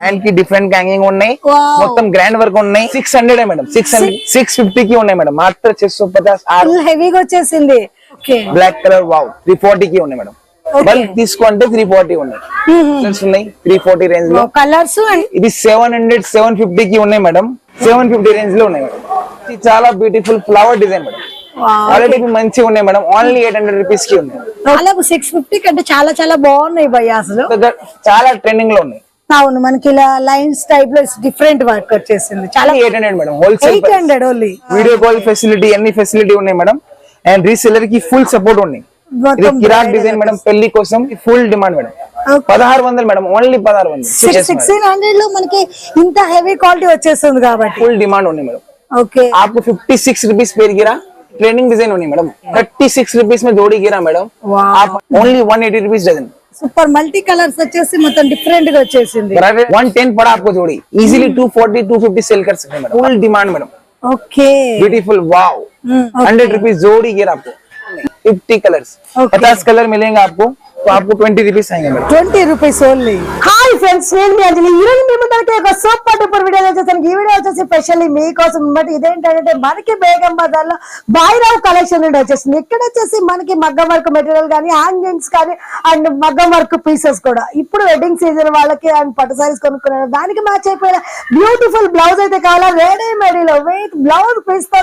హ్యాండ్కి different hanging ఉన్నాయి. మొత్తం గ్రాండ్ వర్క్ ఉన్నాయి six hundred madam six hundred six fifty కి ఉన్నాయి మేడం మాత్రం చెస్ హెవీగా వచ్చేసింది. Black colour wow three forty కి ఉన్నాయి మేడం బల్క్ తీసుకుంటే త్రీ ఫార్టీ ఉన్నాయి త్రీ ఫార్టీ రేంజ్లో. కలర్స్ ఇది సెవెన్ హండ్రెడ్ సెవెన్ ఫిఫ్టీ కి ఉన్నాయి మేడం సెవెన్ ఫిఫ్టీ రేంజ్లో ఉన్నాయి మేడం ఇది చాలా beautiful flower design madam quality మంచిగా ఉన్నాయి మేడం ఓన్లీ ఎయిట్ హండ్రెడ్ రూపీస్కి ఉన్నాయి సిక్స్ ఫిఫ్టీ కంటే చాలా చాలా బాగున్నాయి భయ్య అసలు. చాలా ట్రెండింగ్లో ఉన్నాయి. అవును మనకి ఇలా లైన్స్ టైప్లో డిఫరెంట్ వర్క్ వచ్చేసింది. చాలా eight hundred madam eight hundred only video call facility అన్ని ఫెసిలిటీ ఉన్నాయి మేడం. అండ్ రీసెలర్కి ఫుల్ సపోర్ట్ ఉన్నాయి కిరాక్ డిజైన్ మేడం పెళ్ళి కోసం ఫుల్ డిమాండ్ మేడం. పదహారు వందలు మేడం ఓన్లీ పదహారు వందలు. సిక్స్టీన్ హండ్రెడ్లో మనకి ఇంత హెవీ క్వాలిటీ వచ్చేస్తుంది కాబట్టి. ఫుల్ డిమాండ్ ఉన్నాయి మేడం. ఓకే ఆకు ఫిఫ్టీ సిక్స్ రూపీస్ పెరిగిరా ట్రైనింగ్ డిజైన్ ఉన్నాయి మేడం. థర్టీ సిక్స్ రూపీస్ మీద జోడీ madam. Only one eighty rupees dozen super multi colours వచ్చేసి మొత్తం డిఫరెంట్ గా వచ్చేసింది वन टेन पड़ा आपको जोड़ी easily two forty two fifty sale कर सकते हैं madam full demand madam okay beautiful wow hundred rupees जोड़ी गिरा आपको फिफ्टी कलर्स Okay. पचास कलर मिलेंगे आपको तो आपको ट्वेंटी रुपीज आएंगे madam twenty rupees only hi friends నేను మీ అంజలి ఈ రోజు మీ ముందరికి ఒక సూపర్ డూపర్ వీడియో వచ్చేసాను ఈ వీడియో వచ్చేసి స్పెషల్లీ మీకోసం అన్నమాట ఇదేంటంటే మనకి బేగం బజార్ లో బాయిరావు కలెక్షన్ నుండి వచ్చేసింది ఇక్కడ వచ్చేసి మనకి మగ్గం వర్క్ మెటీరియల్ కానీ హ్యాంగింగ్స్ కానీ అండ్ మగ్గం వర్క్ పీసెస్ కూడా ఇప్పుడు వెడ్డింగ్ సీజన్ వాళ్ళకి అండ్ పట్టు సారీస్ కొనుక్కున్నారు దానికి మ్యాచ్ అయిపోయిన బ్యూటిఫుల్ బ్లౌజ్ అయితే కావాలా రెడీమేడ్ లో వెయిట్ బ్లౌజ్ పీస్ తో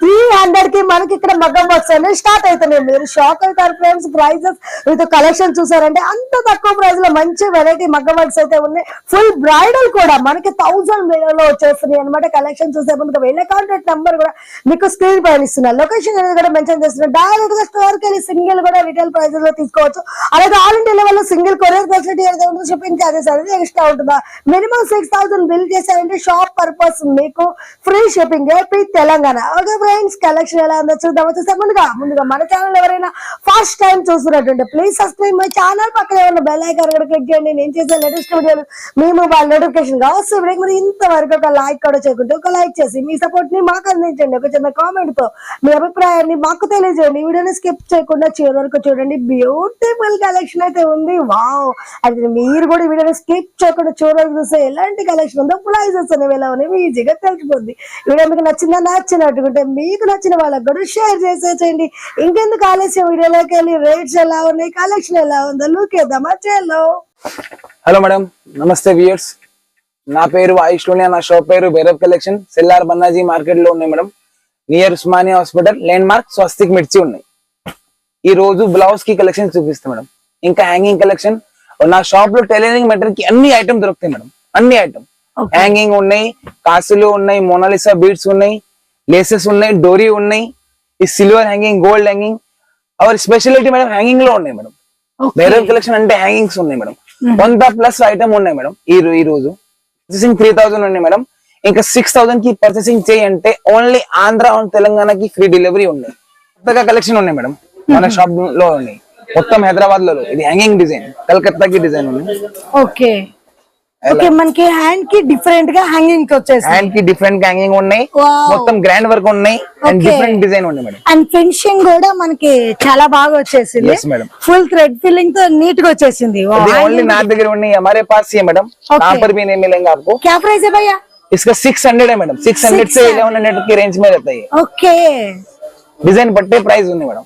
త్రీ హండ్రెడ్ కి మనకి ఇక్కడ మగ్గం వర్క్స్ అనేది స్టార్ట్ అవుతున్నాయి మీరు షాక్ అవుతారు ఫ్రెండ్స్ ప్రైజెస్ విత్ collection చూసారంటే అంత తక్కువ ప్రైస్లో మంచి వెరైటీ మగ్గవర్డ్స్ అయితే ఉన్నాయి. ఫుల్ బ్రైడల్ కూడా మనకి థౌసండ్లో వచ్చేస్తున్నాయి అనమాట కలెక్షన్ చూసే ముందు వెళ్ళే కాంటాక్ట్ నెంబర్ కూడా మీకు స్క్రీన్ పైన ఇస్తున్నారు లొకేషన్ అనేది కూడా మెన్షన్ చేస్తున్నారు డైరెక్ట్గా స్టోర్కి వెళ్ళి సింగిల్ కూడా రిటైల్ ప్రైజెస్లో తీసుకోవచ్చు. అలాగే all India level single courier facility ఏదైతే ఉంటుందో. షిప్పింగ్ చార్జెస్ అనేది ఎక్స్ట్రా ఉంటుందా? మినిమం సిక్స్ థౌసండ్ బిల్ చేశారంటే షాప్ పర్పస్ మీకు free shipping AP Telangana. Okay friends collection ఎలా ఉందో చూద్దాం వచ్చేసే ముందుగా ముందుగా మన ఛానల్ ఎవరైనా ఫస్ట్ టైం చూస్తున్నట్టుంటే ప్లీజ్ సబ్స్క్రైబ్ మై ఛానల్ పక్కన ఉన్న బెల్ ఐకాన్ కూడా క్లిక్ చేయండి. నేను చేసే లేటెస్ట్ వీడియోలు మీ మొబైల్ నోటిఫికేషన్ కావచ్చు. వస్తే మరి ఇంతవరకు ఒక లైక్ కూడా చేయకుంటే ఒక లైక్ చేసి మీ సపోర్ట్ని మాకు అందించండి. ఒక చిన్న కామెంట్తో మీ అభిప్రాయాన్ని మాకు తెలియజేయండి. ఈ వీడియోని స్కిప్ చేయకుండా చివరి వరకు చూడండి. బ్యూటిఫుల్ కలెక్షన్ అయితే ఉంది. వావ్ అయితే మీరు కూడా ఈ వీడియోని స్కిప్ చేయకుండా చివరి వరకు చూస్తే ఎలాంటి కలెక్షన్ ఉందో ప్రైజెస్ అనేవి ఎలా ఉన్నాయి ఈజీగా తెలిసిపోద్ది. వీడియో మీకు నచ్చిందా నచ్చినట్టుకుంటే మీకు నచ్చిన వాళ్ళకి కూడా షేర్ చేసేసేయండి. ఇంకెందుకు ఆలస్యం? వీడియోలోకి వెళ్ళి రేట్స్ ఎలా ఉన్నాయి? కలెక్షన్ ఎలా ఉందో లుక్ వేద్దామా చేలో హలో మేడం నమస్తే వ్యూయర్స్ నా పేరు ఆయుష్ లోనియా నా షాప్ పేరు భైరవ్ కలెక్షన్ సెల్లార్ బన్నాజీ మార్కెట్లో ఉన్నాయి madam near Osmania hospital landmark Swastik Mirchi ఉన్నాయి. ఈ రోజు బ్లౌజ్కి కలెక్షన్ చూపిస్తాం మేడం ఇంకా హ్యాంగింగ్ కలెక్షన్ నా షాప్లో టైలరింగ్ మెటీరియల్కి అన్ని ఐటమ్ దొరుకుతాయి మేడం అన్ని ఐటమ్. హ్యాంగింగ్ ఉన్నాయి కాసులు ఉన్నాయి మోనాలిసా బీడ్స్ ఉన్నాయి లేసెస్ ఉన్నాయి డోరీ ఉన్నాయి. ఈ silver hanging gold hanging our speciality madam హ్యాంగింగ్లో ఉన్నాయి మేడం భైరవ్ కలెక్షన్ అంటే హ్యాంగింగ్స్ ఉన్నాయి మేడం వంద ప్లస్ ఐటమ్ ఉన్నాయి మేడం ఈ ఈ రోజు. పర్చేసింగ్ త్రీ థౌసండ్ ఉన్నాయి మేడం ఇంకా సిక్స్ థౌసండ్కి పర్చేసింగ్ చేయంటే ఓన్లీ ఆంధ్ర అండ్ తెలంగాణకి ఫ్రీ డెలివరీ ఉన్నాయి. కొత్తగా కలెక్షన్ ఉన్నాయి మేడం మన షాప్లో ఉన్నాయి. మొత్తం హైదరాబాద్లో ఇది హ్యాంగింగ్ డిజైన్ కలకత్తాకి డిజైన్ ఉన్నాయి ఓకే ఓకే మనకి హ్యాండ్ కి డిఫరెంట్ గా హ్యాంగింగ్ వచ్చేసి హ్యాండ్ కి డిఫరెంట్ హ్యాంగింగ్ ఉన్నాయి Wow. మొత్తం గ్రాండ్ వర్క్ ఉన్నాయి అండ్ Okay. డిఫరెంట్ డిజైన్ ఉన్నాయి మేడం అండ్ ఫినిషింగ్ కూడా మనకి చాలా బాగా వచ్చేసింది Yes, madam. Full thread filling తో నీట్ గా వచ్చేసింది Wow, ఇది ఓన్లీ hanging- నా దగ్గర ఉన్నాయి हमारे पास ही है मैडम Okay. कहाँ पर भी नहीं मिलेंगे आपको क्या प्राइस है भैया इसका सिक्स हंड्रेड है मैडम सिक्स हंड्रेड से 600 इलेवन हंड्रेड की रेंज में रहता है ये ఓకే డిజైన్ బట్టే ప్రైస్ ఉంది మేడం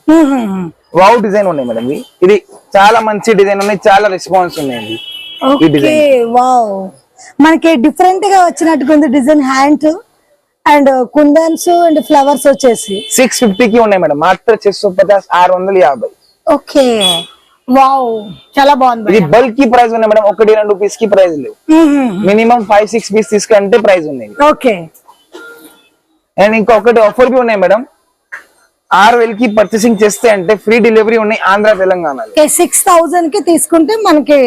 వావ్ డిజైన్ ఉన్నాయి మేడం ఇది ఇది చాలా మంచి డిజైన్ ఉన్నాయి చాలా రెస్పాన్స్ ఉన్నాయండి ఈ ఓకే వావ్. మనకి డిఫరెంట్గా వచ్చినట్టుగా ఉంది design hand and kundans and flowers వచ్చేసి. సిక్స్ ఫిఫ్టీ కి ఉన్నాయి మేడం. మాత్రం చెస్ పచాస్ ఆరు వందల యాభై. Okay wow. చాలా బాగుంది ఇది. బల్క్కి ప్రైస్ ఉన్నాయి మేడం. ఒకటి రెండు పీస్కి ప్రైస్ లేవు. మినిమం ఫైవ్ సిక్స్ పీస్ తీసుకుంటే ప్రైస్ ఉన్నాయి ఓకే. అండ్ ఇంకొకటి ఆఫర్ బి ఉన్నాయి మేడం. ఆరు వేలకి పర్చేసింగ్ చేస్తే అంటే ఫ్రీ డెలివరీ ఉన్నాయి ఆంధ్ర తెలంగాణలో. ఓకే సిక్స్ థౌజండ్కి తీసుకుంటే మనకి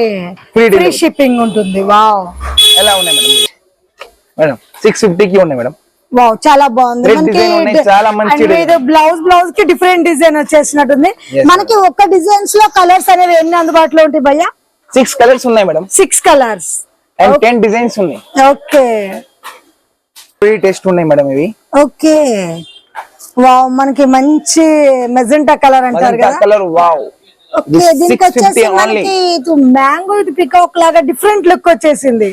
ఫ్రీ. షిప్పింగ్ ఉంటుంది. వావ్ ఎలా ఉన్నాయి మేడం? మేడం సిక్స్ ఫిఫ్టీకి ఉన్నాయి మేడం. వావ్ చాలా బాగుంది. మనకి చాలా మంచి design. బ్లౌజ్ బ్లౌజ్కి డిఫరెంట్ డిజైన్ వచ్చేసినట్టుంది. మనకి ఒక్క డిజైన్స్లో కలర్స్ అనేవి ఎన్ని అందుబాటులో ఉంటాయి భయ్యా? సిక్స్ కలర్స్ ఉన్నాయి madam. Six colours and ten designs ఉన్నాయి. ఓకే ఫ్రీ టెస్ట్ ఉన్నాయి మేడం ఇవి. ఓకే వావ్ మనకి మంచి మెజెంటా కలర్ అంటారు కదా. Colour wow. మ్యాంగో లాగా డిఫరెంట్ లుక్ వచ్చేసింది.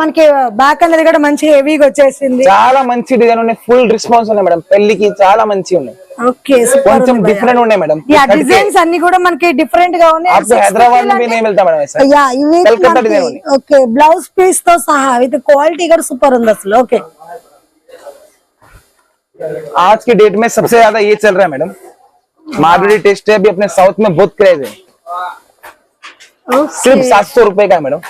మనకి బ్యాక్ అనేది కూడా మంచి హెవీగా వచ్చేసింది. చాలా మంచి డిజైన్ ఉన్నాయి. ఫుల్ రెస్పాన్స్ ఉన్నాయి మేడం పెళ్ళికి చాలా మంచి ఉన్నాయి. ఓకే కొంచెం డిఫరెంట్ ఉన్నాయి మేడం యా డిజైన్స్ అన్ని కూడా మనకి డిఫరెంట్గా ఉన్నాయి. హైదరాబాద్ మేడం ఓకే బ్లౌజ్ పీస్తో సహా ఇది క్వాలిటీ కూడా సూపర్ ఉంది అసలు. ఓకే. आज की डेट में सबसे ज्यादा ये चल रहा है मैडम माधुरी टेस्ट है अभी अपने साउथ में बहुत क्रेज है सिर्फ सात सौ रुपए का है मैडम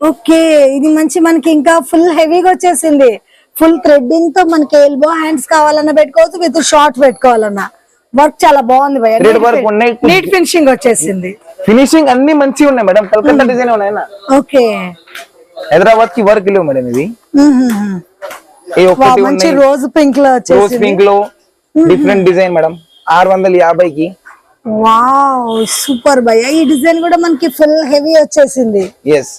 ఓకే ఇది మంచి మనకి ఇంకా ఫుల్ హెవీగా వచ్చేసింది ఫుల్ థ్రెడ్డింగ్ తో మనకి ఎల్బో హ్యాండ్స్ కావాలన్నా పెట్టుకోవచ్చు విత్ షార్ట్ పెట్టుకోవాలన్నా వర్క్ చాలా బాగుంది భయ్య Thread work ఉన్నాయి. నీట్ ఫినిషింగ్ వచ్చేసింది ఫినిషింగ్ అన్ని మంచిగా ఉన్నాయి మేడం కలకత్తా డిజైన్ ఉన్నాయి నా ఓకే హైదరాబాద్ కి వర్క్ లేవు మేడం ఇది ఈ ఒక్కటి మంచి రోజ్ పింక్లో రోజ్ పింక్లో డిఫరెంట్ డిజైన్ మేడం ఆరు వందల యాభైకి. వావ్ సూపర్ భయ్య ఈ డిజైన్ కూడా మనకి ఫుల్ హెవీ వచ్చేసింది. ఎస్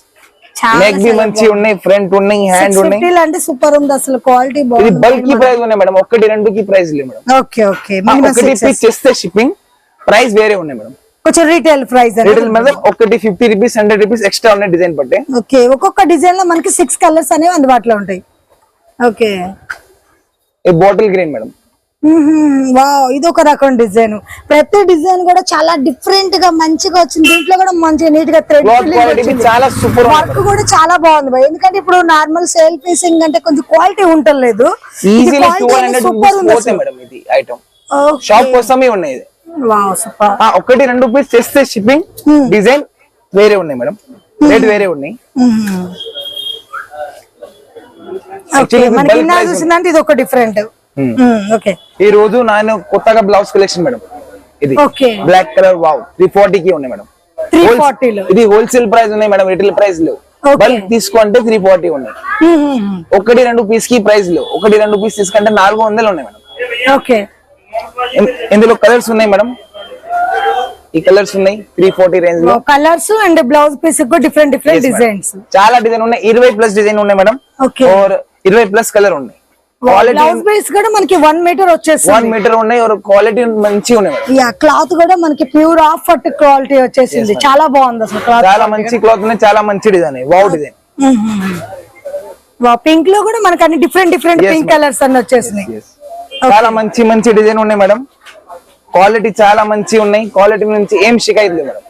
చాలా నెక్ బి మంచి ఉన్నాయి ఫ్రంట్ ఉన్నాయి హ్యాండ్ ఉన్నాయి. అంటే సూపర్ ఉంది అసలు క్వాలిటీ ఇది బాగుంది. బల్క్కి ప్రైస్ ఉన్నాయి మేడం ఒకటి రెండుకి ప్రైస్ లేవు మేడం ఓకే ఓకే ఒకటి చేస్తే షిప్పింగ్ ప్రైస్ వేరే ఉన్నాయి మేడం కొంచెం రీటైల్ ప్రైస్ రిటైల్ ఒకటి fifty rupees hundred rupees extra ఉన్నాయి డిజైన్ పట్టే ఓకే ఒక్కొక్క డిజైన్లో మనకి సిక్స్ కలర్స్ అనేవి అందుబాటులో ఉంటాయి. ఓకే. ఈ బాటిల్ గ్రీన్ మేడం. వావ్ ఇది ఒక రకం డిజైన్. ప్రతి డిజైన్ కూడా చాలా డిఫరెంట్గా మంచిగా వచ్చింది. దీంట్లో కూడా మంచిగా నీట్గా థ్రెడ్ సూపర్ వర్క్ కూడా చాలా బాగుంది ఎందుకంటే ఇప్పుడు నార్మల్ సేల్ పీసింగ్ అంటే కొంచెం క్వాలిటీ హండ్రెడ్ సూపర్ రూపీస్ ఉంది షాప్ కోసమే ఉన్నాయి ఒకటి రెండు పీస్ చేస్తే షిప్పింగ్ డిజైన్ వేరే ఉన్నాయి మేడం. రేట్ వేరే ఉన్నాయి. మనకి చూసిందంటే ఇది ఒక డిఫరెంట్ ఓకే ఈ రోజు నేను కొత్తగా బ్లౌజ్ కలెక్షన్ మేడం. ఇది. Okay black colour wow three forty కి ఉన్నాయి మేడం. త్రీ ఫార్టీలో ఇది హోల్సేల్ ప్రైస్ ఉన్నాయి మేడం రిటైల్ ప్రైస్ లేవు Okay. బల్క్ తీసుకుంటే త్రీ ఫార్టీ ఉన్నాయి. ఒకటి రెండు పీస్కి ప్రైస్ లేవు ఒకటి రెండు పీస్ తీసుకుంటే నాలుగు వందలు ఉన్నాయి మేడం. ఓకే ఇందులో కలర్స్ ఉన్నాయి మేడం. ఈ కలర్స్ ఉన్నాయి త్రీ ఫార్టీ రేంజ్లో. Colours and blouse piece different different. Designs చాలా డిజైన్ ఉన్నాయి. ఇరవై ప్లస్ డిజైన్ ఉన్నాయి మేడం. Okay. ఇరవై ప్లస్ కలర్ ఉన్నాయి. కూడా మనకి వన్ మీటర్ వచ్చేసి వన్ మీటర్ ఉన్నాయి క్వాలిటీ ఉన్నాయి క్లాత్ కూడా మనకి ప్యూర్ ఆఫ్ క్వాలిటీ వచ్చేసింది. చాలా బాగుంది అసలు చాలా మంచి క్లాత్ ఉన్నాయి చాలా మంచి డిజైన్ డిజైన్ పింక్లో కూడా మనకి అన్ని డిఫరెంట్ డిఫరెంట్ పింక్ కలర్స్ అన్ని వచ్చేసినాయి. చాలా మంచి మంచి డిజైన్ ఉన్నాయి మేడం క్వాలిటీ చాలా మంచి ఉన్నాయి. క్వాలిటీ నుంచి ఏం షికాయత్ లేదు మేడం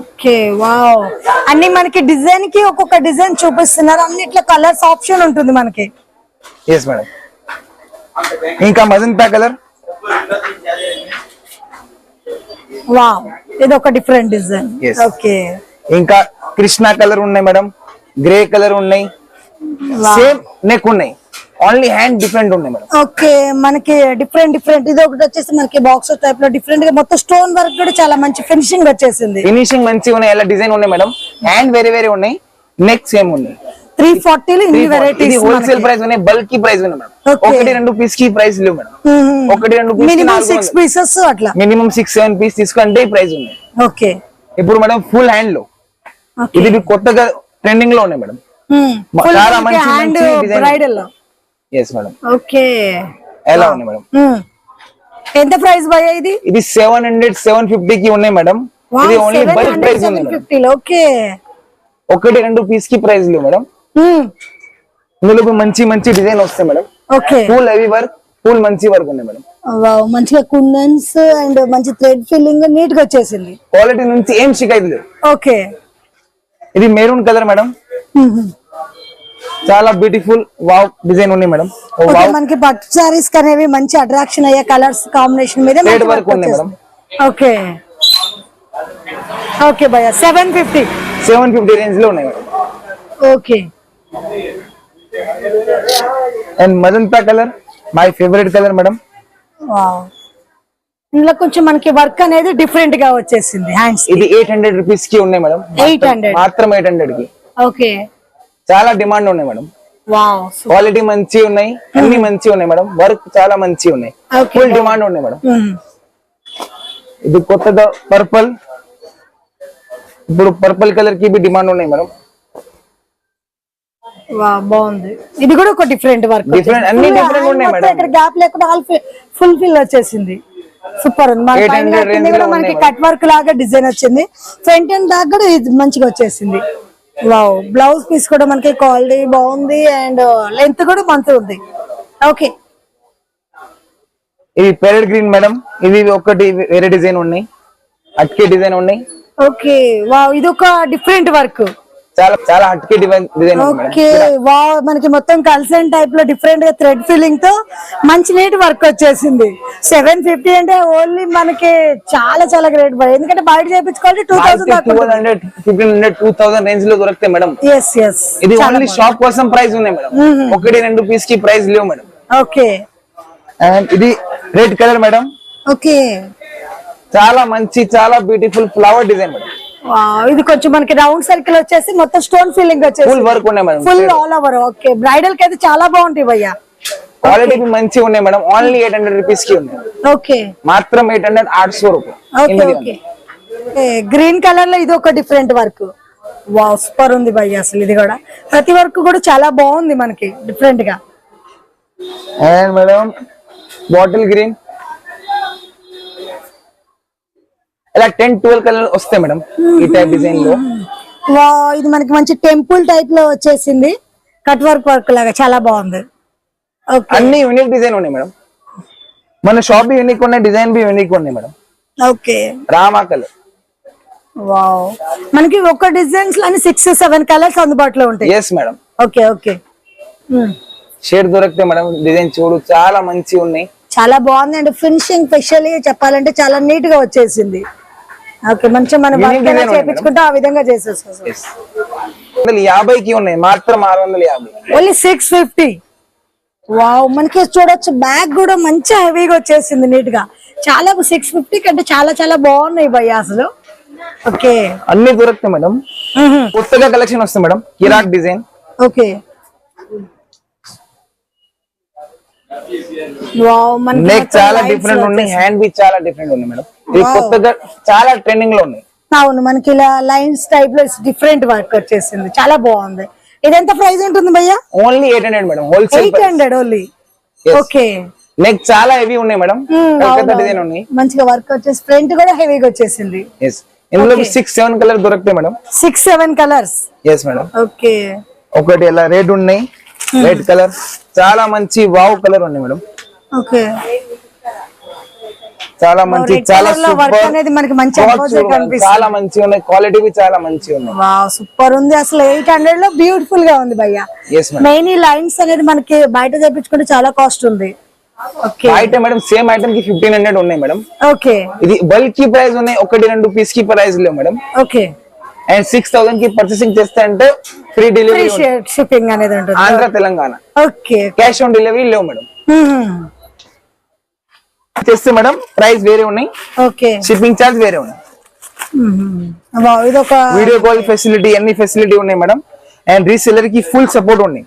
ఓకే వావ్. అన్ని మనకి డిజైన్కి ఒక్కొక్క డిజైన్ చూపిస్తున్నారు. అన్నిట్లో కలర్స్ ఆప్షన్ ఉంటుంది మనకి. ఎస్ మేడం ఇంకా మజంతా కలర్? వావ్ ఇది ఒక డిఫరెంట్ డిజైన్. ఓకే. ఇంకా కృష్ణ కలర్ ఉన్నాయి మేడం గ్రే కలర్ ఉన్నాయి. సేమ్ నెక్ ఉన్నాయి. ఓన్లీ హ్యాండ్ డిఫరెంట్ ఉన్నాయి మేడం ఓకే మనకి డిఫరెంట్ డిఫరెంట్ ఇది ఒకటి వచ్చేసి మనకి బాక్స్ టైప్లో డిఫరెంట్గా మొత్తం స్టోన్ వర్క్ కూడా చాలా మంచి ఫినిషింగ్ వచ్చేసింది. ఫినిషింగ్ మంచిగా ఉన్నాయి ఎలా డిజైన్ ఉన్నాయి మేడం హ్యాండ్ వేరే వేరే ఉన్నాయి నెక్ సేమ్ ఉన్నాయి. త్రీ ఫార్టీలో ఇన్ని ఇది వెరైటీస్ హోల్సేల్ ప్రైస్ ఉన్నాయి బల్క్ ప్రైస్ ఉన్నాయి మేడం. ఒకటి రెండు పీస్కి ప్రైస్ లేవు మేడం ఒకటి రెండు పీస్ మినిమం సిక్స్ పీసెస్ అట్లా. మినిమం సిక్స్ సెవెన్ పీస్ తీసుకుంటే ప్రైస్ ఉన్నాయి ఓకే. ఇప్పుడు మేడం ఫుల్ హ్యాండ్లో. ఇది కొత్తగా ట్రెండింగ్లో ఉన్నాయి మేడం చాలా మంచి hand. Bridal yes madam okay. ఎలా ఉన్నాయి మేడం ఎంత ప్రైస్ భయ ఇది? ఇది సెవెన్ హండ్రెడ్ సెవెన్ ఫిఫ్టీ కి ఉన్నాయి మేడం ఇది ఓన్లీ బల్క్ ప్రైస్ ఉంది ఓకే. ఒకటి రెండు పీస్కి ప్రైస్ లేవు మేడం ఇందులో మంచి మంచి డిజైన్ వస్తాయి madam okay. Full heavy work full మంచి వర్క్ ఉంది మేడం మంచిగా కుందన్స్ అండ్ మంచి థ్రెడ్ ఫిల్లింగ్ నీట్గా వచ్చేసింది. క్వాలిటీ నుంచి ఏం షికాయత్ లేదు. ఓకే. ఇది మెరూన్ కలర్ మేడం చాలా బ్యూటిఫుల్ వావ్ డిజైన్ ఉన్నాయి మేడం వావ్ మనకి పట్టు సారీస్ అనేవి మంచి అట్రాక్షన్ అయ్యే కలర్స్ కాంబినేషన్ మీద work ఉంది మేడం. ఓకే ఓకే భయ సెవెన్ ఫిఫ్టీ సెవెన్ ఫిఫ్టీ రేంజ్లో ఉన్నాయి madam okay and magenta colour my favourite colour madam ఇందులో కొంచెం మనకి వర్క్ అనేది డిఫరెంట్గా వచ్చేసింది హ్యాండ్స్ ఇది ఎయిట్ హండ్రెడ్ రూపీస్కి ఉన్నాయి మేడం 800. మాత్రం ఎయిట్ హండ్రెడ్కి. ఓకే చాలా డిమాండ్ ఉన్నాయి మేడం. వావ్ క్వాలిటీ మంచి ఉన్నాయి అన్ని మంచి ఉన్నాయి మేడం. వర్క్ చాలా మంచి ఉన్నాయి. ఫుల్ డిమాండ్ ఉన్నాయి మేడం. ఇది కొత్తగా పర్పల్. ఇప్పుడు పర్పల్ కలర్కి డిమాండ్ ఉన్నాయి మేడం. బాగుంది. ఇది కూడా ఒక డిఫరెంట్ వర్క్ Different, అన్ని different ఉన్నాయి మేడం. ఇక్కడ గ్యాప్ లేకుండా ఆల్ ఫుల్ ఫిల్ వచ్చేసింది. సూపర్ ఉంది. మన 800 పైన కింద range కూడా లో మనకి కట్ వర్క్ లాగా డిజైన్ వచ్చింది. ఫ్రంట్ అండ్ బ్యాక్ కూడా ఇది మంచిగా వచ్చేసింది. వావ్ బ్లౌజ్ పీస్ కూడా మనకి క్వాలిటీ బాగుంది అండ్ లెంత్ కూడా మంచి ఉంది. ఓకే ఇవి పెరడ్ గ్రీన్ మేడం ఇవి ఒకటి వేరే డిజైన్ ఉన్నాయి. అట్కే డిజైన్ ఉన్నాయి. ఓకే వావ్ ఇది ఒక డిఫరెంట్ వర్క్ చాలా చాలా హట్కే డిజైన్ ఓకే వావ్ మనకి మొత్తం కల్సన్ టైప్లో డిఫరెంట్గా థ్రెడ్ ఫీలింగ్తో మంచి నీట్ వర్క్ వచ్చేసింది. సెవెన్ ఫిఫ్టీ అంటే ఓన్లీ మనకి చాలా చాలా గ్రేట్ బై ఎందుకంటే బయట చేయించుకోవాలి two thousand fifteen hundred two thousand రేంజ్లో దొరుకుతాయి మేడం. ఎస్ ఎస్ ఇది ఓన్లీ షాప్ కోసం ప్రైస్ ఉన్నాయి మేడం. ఒకటి రెండు పీస్కి ప్రైస్ లేవు మేడం. ఓకే. అండ్ ఇది రెడ్ కలర్ మేడం. ఓకే. చాలా మంచి చాలా బ్యూటిఫుల్ ఫ్లవర్ డిజైన్ మేడం. ఇది కొంచెం మనకి రౌండ్ సర్కిల్ వచ్చేసి మొత్తం స్టోన్ ఫీలింగ్ వచ్చేసి ఫుల్ వర్క్ ఉన్నాయి madam full all over okay బ్రైడల్కి అయితే చాలా బాగుంటాయి భయ్యా. క్వాలిటీ మంచిగా ఉన్నాయి మేడం ఓన్లీ ఎయిట్ హండ్రెడ్ రూపీస్కి ఉన్నాయి. ఓకే మాత్రం ఎయిట్ హండ్రెడ్ రూపాయలు. ఎనిమిది ఓకే గ్రీన్ కలర్లో ఇది ఒక డిఫరెంట్ వర్క్ వావ్ సూపర్ ఉంది భయ్య అసలు ఇది కూడా. ప్రతి వర్క్ కూడా చాలా బాగుంది మనకి డిఫరెంట్గా. మేడం బాటిల్ గ్రీన్ ఇలా టెన్ ట్వెల్వ్ కలర్ వస్తాయి మేడం ఈ టైప్ డిజైన్లో. ఇది మనకి మంచి టెంపుల్ టైప్లో వచ్చేసింది. కట్ వర్క్ వర్క్ లాగా చాలా బాగుంది. అన్ని యూనిక్ డిజైన్ ఉన్నాయి మేడం. మన షాప్ బి యూనిక్ ఉన్నాయి డిజైన్ బి యూనిక్ ఉన్నాయి madam. Okay Rama colour. Wow మనకి ఒక డిజైన్స్లోని సిక్స్ సెవెన్ కలర్స్ అందుబాటులో ఉంటాయి. Yes madam okay okay shade దొరికితే మేడం డిజైన్ చూడు చాలా మంచి ఉన్నాయి. చాలా బాగుంది అండి. ఫినిషింగ్ స్పెషల్లీ చెప్పాలంటే చాలా నీట్గా వచ్చేసింది. ఓకే మంచిగా మనం వర్క్ ఎలా ఉంది. చేపించుకుంటే ఆ విధంగా. వందల యాభైకి ఉన్నాయి మాత్రం ఆరు వందల యాభై. ఓన్లీ సిక్స్ ఫిఫ్టీ వావ్ మనకి చూడొచ్చు బ్యాగ్ కూడా మంచి హెవీగా వచ్చేసింది నీట్గా. చాలా సిక్స్ ఫిఫ్టీ కంటే చాలా చాలా బాగున్నాయి భయ్య అసలు. ఓకే. అన్ని దొరుకుతాయి మేడం. కొత్తగా కలెక్షన్ వస్తుంది మేడం కిరాక్ డిజైన్ ఓకే. చాలా డిఫరెంట్ ఉన్నాయి వచ్చేసి- హ్యాండ్ బి చాలా డిఫరెంట్ ఉన్నాయి మేడం. ఇది కొత్తగా చాలా ట్రెండింగ్లో ఉన్నాయి. అవును మనకి ఇలా లైన్స్ టైప్లో డిఫరెంట్ వర్క్ వచ్చేసింది. చాలా బాగుంది. ఇదెంత ప్రైస్ ఉంటుంది భయ్య? Only eight hundred madam wholesale eight hundred only okay neck చాలా హెవీ ఉన్నాయి మేడం. ఉన్నాయి. మంచిగా వర్క్ వచ్చేసి ఫ్రంట్ కూడా హెవీగా వచ్చేసింది. ఇందులో సిక్స్ సెవెన్ కలర్ దొరుకుతాయి madam. Six seven colours yes madam. Okay ఒకటి ఇలా రెడ్ ఉన్నాయి. రెడ్ కలర్ చాలా మంచి వావ్ కలర్ ఉన్నాయి మేడం. ఓకే చాలా మంచి చాలా సూపర్ అనేది మనకి మంచి చాలా మంచి ఉన్నాయి. క్వాలిటీ చాలా మంచి ఉన్నాయి. వావ్ సూపర్ ఉంది. అసలు ఎయిట్ హండ్రెడ్లో బ్యూటిఫుల్గా ఉంది భయ్య. మెయిన్ లైన్స్ అనేది మనకి బయట తెప్పించుకుంటే చాలా కాస్ట్ ఉంది. ఐటమ్ మేడం సేమ్ ఐటమ్కి ఫిఫ్టీన్ హండ్రెడ్ ఉన్నాయి మేడం ఓకే ఇది బల్క్ ప్రైస్ ఉన్నాయి ఒకటి రెండు పీస్కి ప్రైస్ లేవు మేడం ఓకే అండ్ సిక్స్ థౌసండ్కి పర్చేసింగ్ చేస్తే అంటే ఫ్రీ డెలివరీ షిప్పింగ్ అనేది Andhra Telangana. Okay cash on delivery లేవు మేడం చేస్తే మేడం ప్రైస్ వేరే ఉన్నాయి. ఓకే. షిప్పింగ్ ఛార్జ్ వేరే ఉన్నాయి. వీడియో కాల్ ఫెసిలిటీ అన్ని ఫెసిలిటీ ఉన్నాయి మేడం. అండ్ రీసెలర్కి ఫుల్ సపోర్ట్ ఉన్నాయి.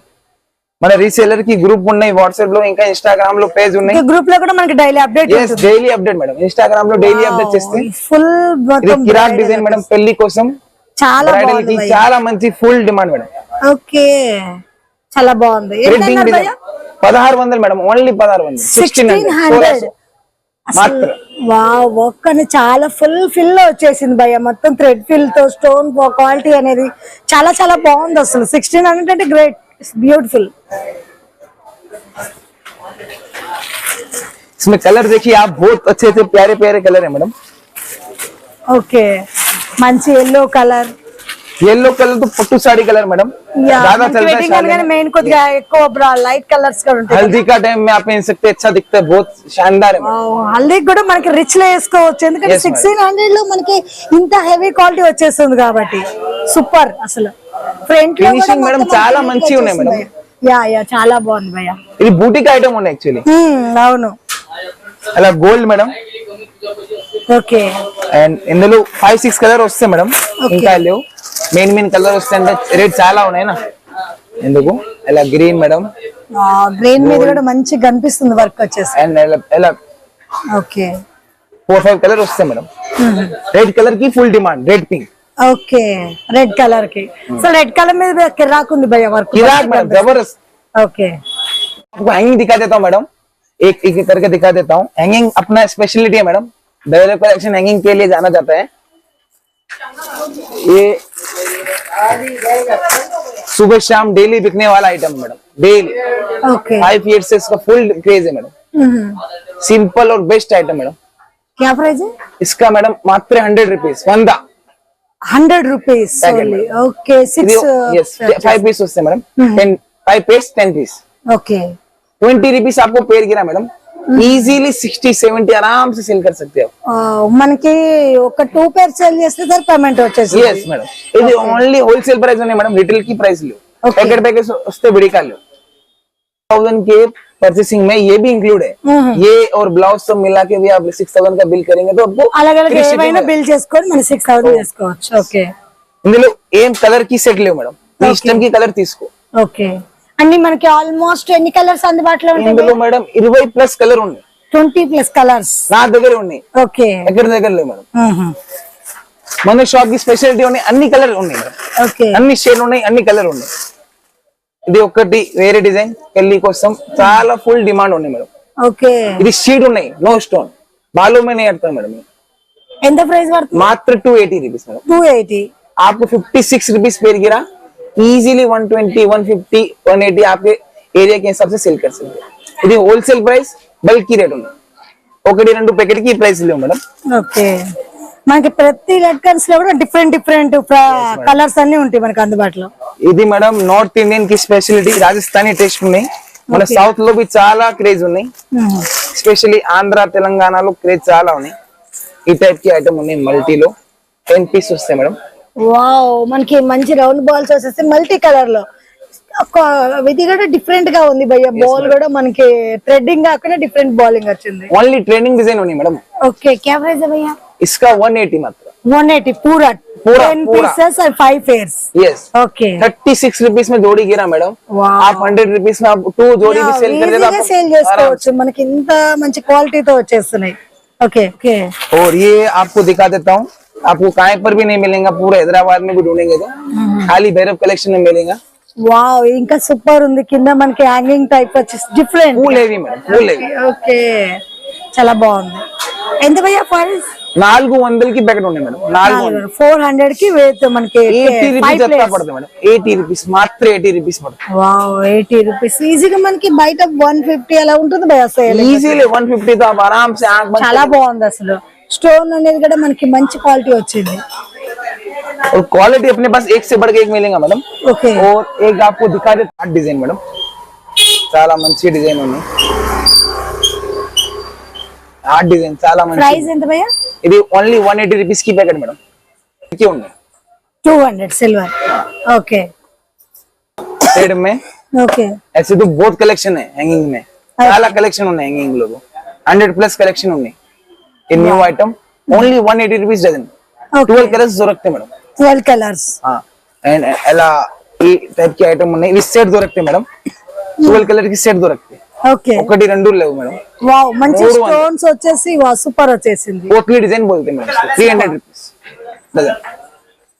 మన రీసెలర్కి గ్రూప్ ఉన్నాయి వాట్సాప్లో ఇంకా ఇన్స్టాగ్రామ్లో పేజ్ ఉన్నాయి. గ్రూప్లో కూడా మనకి daily update daily update madam. ఇన్స్టాగ్రామ్లో డైలీ అప్డేట్ చేస్తే ఫుల్ కిరాక్ డిజైన్ మేడం పెళ్ళి కోసం. చాలా. చాలా మంచి ఫుల్ డిమాండ్ మేడం. ఓకే. చాలా బాగుంది. పదహారు వందలు మేడం. ఓన్లీ పదహారు వందలు. సిక్స్టీన్ హండ్రెడ్ వర్క్ అని చాలా ఫుల్ ఫిల్ లో వచ్చేసింది భయ్య మొత్తం థ్రెడ్ ఫిల్ తో స్టోన్ క్వాలిటీ అనేది చాలా చాలా బాగుంది అసలు సిక్స్టీన్ హండ్రెడ్ అంటే గ్రేట్ బ్యూటిఫుల్ इसमें कलर देखिए आप बहुत अच्छे अच्छे प्यारे प्यारे कलर है मैडम ఓకే మంచి ఎల్లో కలర్ येलो कलर तो पट्टू साड़ी कलर मैडम ज्यादा चलता है వెడ్డింగ్ शादी అనగానే में। మెయిన్ కొద్దిగా ఎక్కువ లైట్ కలర్స్ గా ఉంటాయి हल्दी का टाइम में आप पहन सकते हैं अच्छा दिखता है बहुत शानदार है मैडम హల్దీకి కూడా మనకి రిచ్ లో వేసుకోవచ్చు ఎందుకంటే Yes, madam. సిక్స్టీన్ హండ్రెడ్ లో మనకి ఇంత హెవీ క్వాలిటీ వచ్చేస్తుంది కాబట్టి సూపర్ అసలు ఫ్రంట్ లో Finishing, కూడా madam, మొత్తం చాలా మనకి మంచిగా ఉన్నాయి, వచ్చేసింది. యా యా చాలా బాగుంది భయ్య ఇది బూటిక్ ఐటమ్ ఉన్నాయి యాక్చువల్లీ అవును అలా గోల్డ్ మేడం ఓకే అండ్ ఇందులో ఫైవ్ సిక్స్ కలర్ వస్తాయి మేడం ఇంకా లేవు మెయిన్ మెయిన్ కలర్ వస్తాయి అంటే రేట్ చాలా ఉన్నాయి నా ఎందుకు ఇలా గ్రీన్ మేడం గ్రీన్ మీద కూడా మంచిగా కనిపిస్తుంది వర్క్ వచ్చేసి అండ్ ఇలా ఓకే ఫోర్ ఫైవ్ కలర్ వస్తాయి మేడం రెడ్ కలర్ కి full demand red pink okay red colour కి సో రెడ్ కలర్ మీద కిరాక్ ఉంది భయ్య వర్క్ किराक मैडम जबरदस्त ఓకే आपको हैंगिंग दिखा देता हूँ मैडम एक एक करके दिखा देता हूँ हैंगिंग अपना स्पेशलिटी है मैडम डेवलप कलेक्शन हैंगिंग के लिए जाना जाता है ये सुबह शाम डेली बिकने वाला item madam daily okay five years से इसका फुल क्रेज है मैडम सिंपल और बेस्ट आइटम मैडम क्या प्राइस है? इसका मैडम मात्र हंड्रेड रुपीज़ वंदा. Hundred rupees okay five piece madam okay twenty rupees आपको पेड़ गिरा मैडम इजीली सिक्सटी सेवेंटी आराम से सेल कर सकते हो మనకి ఒక టూ పేర్ సేల్ చేస్తే సార్ పేమెంట్ వచ్చేసి यस मैडम ఇది ఓన్లీ హోల్సేల్ ప్రైస్ ఉన్నాయి మేడం రిటైల్ की प्राइस लो Okay. पैकेट पैकेट వస్తే విడిగా लो थाउजेंड के परचेसिंग में ये भी इंक्लूड है ये और ब्लाउज सब मिला के भी आप सिक्स थाउजेंड का बिल करेंगे तो आपको అలాగే free shipping ఏవైనా है। బిల్ చేసుకొని మనం సిక్స్ థౌసండ్ చేసుకోవచ్చు ఓకే ఇందులో ఏం కలర్ కి సెట్ లేవు మేడం మీ ఇష్టం కి కలర్ తీసుకో ఓకే అన్ని మనకి ఆల్మోస్ట్ ఎన్ని కలర్స్ అందుబాటులో ఇందులో మేడం? ఇరవై ప్లస్ కలర్ ఉన్నాయి ట్వంటీ ప్లస్ కలర్స్ నా దగ్గర ఉన్నాయి. ఓకే. ఎక్కడ దగ్గర లేదు మేడం. మన షాప్కి స్పెషాలిటీ ఉన్నాయి అన్ని కలర్ ఉన్నాయి మేడం. ఓకే. అన్ని షేడ్ ఉన్నాయి అన్ని కలర్ ఉన్నాయి. ఇది ఒకటి వేరే డిజైన్ పెళ్ళి కోసం చాలా ఫుల్ డిమాండ్ ఉన్నాయి మేడం. ఓకే. ఇది షీట్ ఉన్నాయి నో స్టోన్ బాలు మేడం ఎంత ప్రైస్ మాత్రం two eighty rupees madam. Two eighty ఆకు fifty six rupees పెరిగిరా easily one twenty one fifty one eighty आपके एरिया के हिसाब से सेल कर सकते हैं ఇది హోల్సేల్ ప్రైస్ బల్కీ రేట్ ఉంది ఒకటి రెండు ప్యాకెట్ కి ప్రైస్ లేవు మేడం ఓకే మనకి ప్రతి లెక్కన్స్ లో కూడా డిఫరెంట్ డిఫరెంట్ కలర్స్ అన్ని ఉంటాయి మనకి అందుబాటులో ఇది మేడం నార్త్ ఇండియన్ కి స్పెషాలిటీ రాజస్థానీ టేస్ట్ ఉన్నాయి మన సౌత్ లో బి చాలా క్రేజ్ ఉన్నాయి స్పెషల్లీ ఆంధ్ర తెలంగాణలో క్రేజ్ చాలా ఉన్నాయి ఈ టైప్ కి ఐటమ్ ఉన్నాయి మల్టీలో టెన్ పీస్ వస్తాయి మేడం వావ్ మనకి మంచి రౌండ్ బాల్స్ వచ్చేసి మల్టీ కలర్ లో ఒక ఇది కూడా డిఫరెంట్ గా ఉంది భయ్య బాల్ కూడా మనకి థ్రెడ్డింగ్ కాకుండా డిఫరెంట్ బౌలింగ్ వచ్చింది ఓన్లీ ట్రైనింగ్ డిజైన్ ఉన్నాయి మేడం ఓకే క్యా ప్రైస్ है भैया इसका वन एटी मात्र वन एटी पूरा पूरा, टेन पूरा। पीसेस और five pairs yes okay thirty six rupees में जोड़ी गिरा मैडम Wow. आप हंड्रेड रुपीज में आप टू जोड़ी भी सेल कर देते ఈజీగా సేల్ చేసుకోవచ్చు మనకి ఇంత మంచి క్వాలిటీతో వచ్చేస్తున్నాయి ఓకే ఓకే और ये आपको दिखा देता हूँ आपको कहीं पर भी नहीं मिलेगा पूरे हैदराबाद में भी ढूंढेंगे तो खाली भैरव कलेक्शन में मिलेगा వావ్ ఇంకా సూపర్ ఉంది కింద మనకి హ్యాంగింగ్ టైప్ వచ్చేసి different full heavy madam full heavy okay చాలా బాగుంది ఎంత భయ్యా ప్రైస్ నాలుగు వందలకి ప్యాకెట్ ఉన్నాయి మేడం నాలుగు వందలు ఫోర్ హండ్రెడ్ కి వేత్ మనకి ఎయిటీ రూపీస్ ఎట్లా పడుతుంది మేడం ఎయిటీ రూపీస్ మాత్రం ఎయిటీ రూపీస్ పడుతుంది వావ్ ఎయిటీ రూపీస్ ఈజీగా మనకి బయట వన్ ఫిఫ్టీ అలా ఉంటుంది భయ సేల్ इजीली वन फिफ्टी तो आप आराम से आंख बंद చాలా బాగుంది అసలు స్టోన్ అనేది కూడా మనకి మంచి క్వాలిటీ వచ్చింది और क्वालिटी अपने पास एक से बढ़ के एक मिलेगा मैडम ఓకే और एक आपको दिखा दे आर्ट डिजाइन मैडम చాలా మంచి డిజైన్ ఉంది ఆర్ట్ డిజైన్ చాలా మంచి ప్రైస్ ఎంత భయ్యా ఇది ఓన్లీ వన్ ఎయిటీ రూపీస్ కి ప్యాకెట్ మేడం ఇది ఉంది two hundred silver okay side में ఓకే ऐसे तो बहुत कलेक्शन है हैंगिंग में చాలా కలెక్షన్ ఉన్నాయి హ్యాంగింగ్ లో హండ్రెడ్ ప్లస్ కలెక్షన్ ఉన్నాయి ఈ new item only one eighty rupees dozen okay twelve colours దొరుకుతాయి మేడం ట్వెల్వ్ కలర్స్ అండ్ ఎలా ఈ టైప్ కి ఐటమ్ ఉన్నాయి ఇవి సెట్ దొరుకుతాయి మేడం ట్వెల్వ్ కలర్ కి సెట్ దొరుకుతాయి ఓకే ఒకటి రెండు లేవు మేడం వావ్ మంచి మూడు వందలు. స్టోన్స్ వచ్చేసి వా సూపర్ వచ్చేసింది पोटली डिजाइन बोलते हैं madam three hundred rupees dozen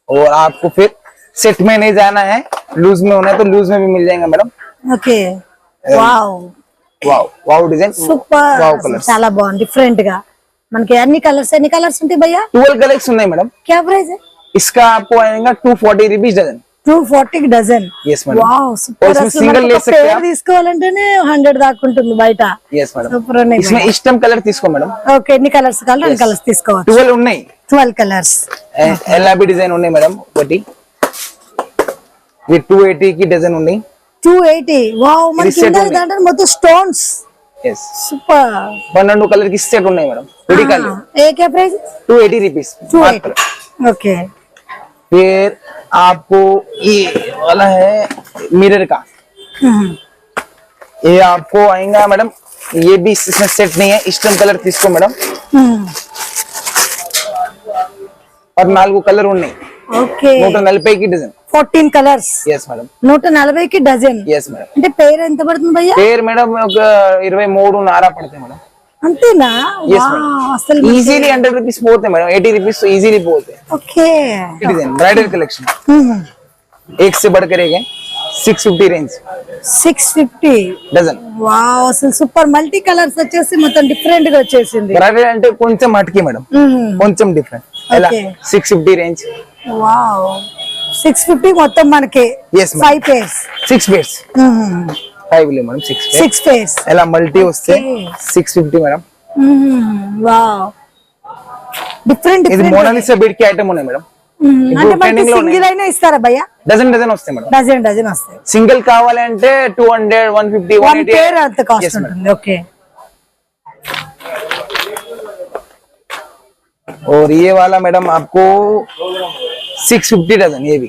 और आपको फिर सेट में नहीं जाना है लूज में होना है तो लूज में भी मिल जाएगा madam okay wow wow wow design super wow colours చాలా బాగుంది డిఫరెంట్ గా మనకి అన్ని కలర్స్ ఎన్ని కలర్స్ ఉంటాయి భయ్యా ट्वेल्व कलर्स ఉన్నాయి मैडम క్యా ప్రైస్ इसका आपको आएगा two forty rupees dozen two forty dozen yes madam wow और సూపర్ इसमें అసలు सिंगल ले మనకి सकते हैं పేరు आप తీసుకోవాలంటేనే హండ్రెడ్ దాకా ఉంటుంది బయట यस मैडम సూపర్ ఉన్నాయి इसमें इष्टम कलर తీసుకో మేడం ఓకే ఎన్ని కలర్స్ కావాలి అన్ని కలర్స్ తీసుకోవచ్చు ట్వెల్వ్ ఉన్నాయి ట్వెల్వ్ కలర్స్ ఎల్ఆబి డిజైన్ ఉన్నాయి మేడం ఒకటి ఇది టూ ఎయిటీ కి డజన్ ఉన్నాయి టూ ఎయిటీ వావ్ మనకి set ఇందాక ఉంది. దాంట్లో మొత్తం స్టోన్స్ ఎస్ సూపర్ పన్నెండు కలర్ కి సెట్ ఉన్నాయి madam విడికాలి AK price two eighty rupees two eighty okay फिर आपको ये वाला है मिरर का ये आपको आएगा मैडम ये भी इसमें सेट नहीं है स्टम कलर తీసుకో మేడం और నాలుగు కలర్ ఉన్నాయి ఓకే నూట నలభైకి dozen fourteen colours yes madam నూట నలభైకి డజన్ ఎస్ మేడం అంటే పేరు ఎంత పడుతుంది భయ్యా పేరు మేడం ఒక ఇరవై మూడు నారా పడతాయి మేడం అంతేనా? అసలు ఈజీలీ హండ్రెడ్ రూపీస్ పోతే మేడం ఎయిటీ రూపీస్ ఈజీలీ పోతే. Okay. It is bridal collection X से बढ़कर six fifty range six fifty dozen wow అసలు సూపర్ మల్టీ కలర్స్ వచ్చేసి మొత్తం డిఫరెంట్గా వచ్చేసింది. బ్రైడల్ అంటే కొంచెం మటుకి మేడం. కొంచెం డిఫరెంట్ ఎలా? Six fifty range wow six fifty మొత్తం మనకి. Five pairs six pairs five లేదు మేడం సిక్స్ సిక్స్ పేర్స్ ఇలా మల్టీ వస్తే Okay. Six fifty madam wow different ఇది డిఫరెంట్ మోనాలిసా బీడ్ కి ఐటమ్ ఉన్నాయి మేడం అంటే మనకి trending లో సింగిల్ అయినా ఇస్తారా భయ్య డజన్ డజన్ వస్తాయి మేడం డజన్ డజన్ వస్తాయి సింగిల్ కావాలంటే two hundred one fifty one one eighty pair అంత కాస్ట్ ఉంటుంది ఓకే और ये वाला मैडम आपको सिक्स फिफ्टी डजन ये भी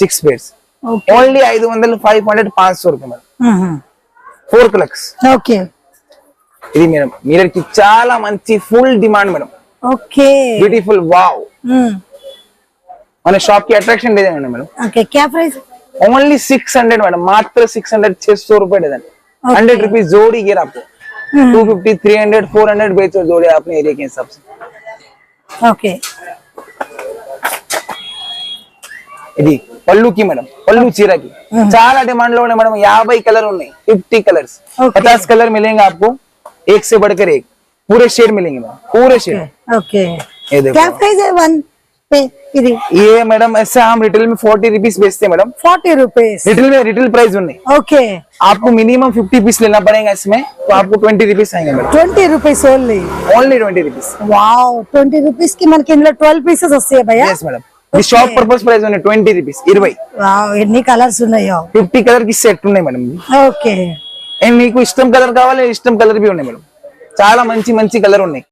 సిక్స్ పేర్స్ ఓకే ఓన్లీ ఐదు వందలు ఫైవ్ హండ్రెడ్ పాంచ్ సో రూపాయలు మేడం ఫోర్ కలర్స్ ఓకే ఇది మేడం మిరర్ కి చాలా మంచి full demand madam okay beautiful wow మన షాప్ కి అట్రాక్షన్ డిజైన్ అండి మేడం ఓకే క్యా price only six hundred madam मात्र सिक्स हंड्रेड छह सौ रुपए डजन हंड्रेड रुपीज जोड़ी गिर आपको two fifty three hundred four hundred बेचो जोड़ी अपने एरिया के हिसाब से ఓకే ఇది పళ్ళుకి మేడం పళ్ళు చీరకి చాలా డిమాండ్ లో ఉన్నాయి మేడం యాభై కలర్ ఉన్నాయి फिफ्टी कलर्स Okay. पचास कलर मिलेंगे आपको एक से बढ़कर एक पूरे शेड मिलेंगे मैडम पूरे शेड ఓకే ये देखो క్యా ప్రైస్ వన్ ఇది ये मैडम ऐसा हम रिटेल में फोर्टी रुपीज बेचते हैं मैडम ఫార్టీ రూపీస్ रिटेल में रिटेल प्राइस नहीं ఓకే आपको मिनिमम फिफ्टी पीस लेना पड़ेगा इसमें तो आपको ट्वेंटी रुपीज आएंगे madam twenty rupees only only twenty rupees wow twenty rupees కి మనకి ఇందులో ట్వెల్వ్ పీసెస్ వస్తాయి భయ్యా ఎస్ ఇది షాప్ పర్పస్ ప్రైస్ ఉన్నాయి ట్వంటీ రూపీస్ ఇరవై. ఎన్ని కలర్స్ ఉన్నాయో? ఫిఫ్టీ కలర్కి సెట్ ఉన్నాయి మేడం ఓకే అండ్ మీకు ఇష్టం కలర్ కావాలి ఇష్టం కలర్ బి ఉన్నాయి మేడం చాలా మంచి మంచి కలర్ ఉన్నాయి.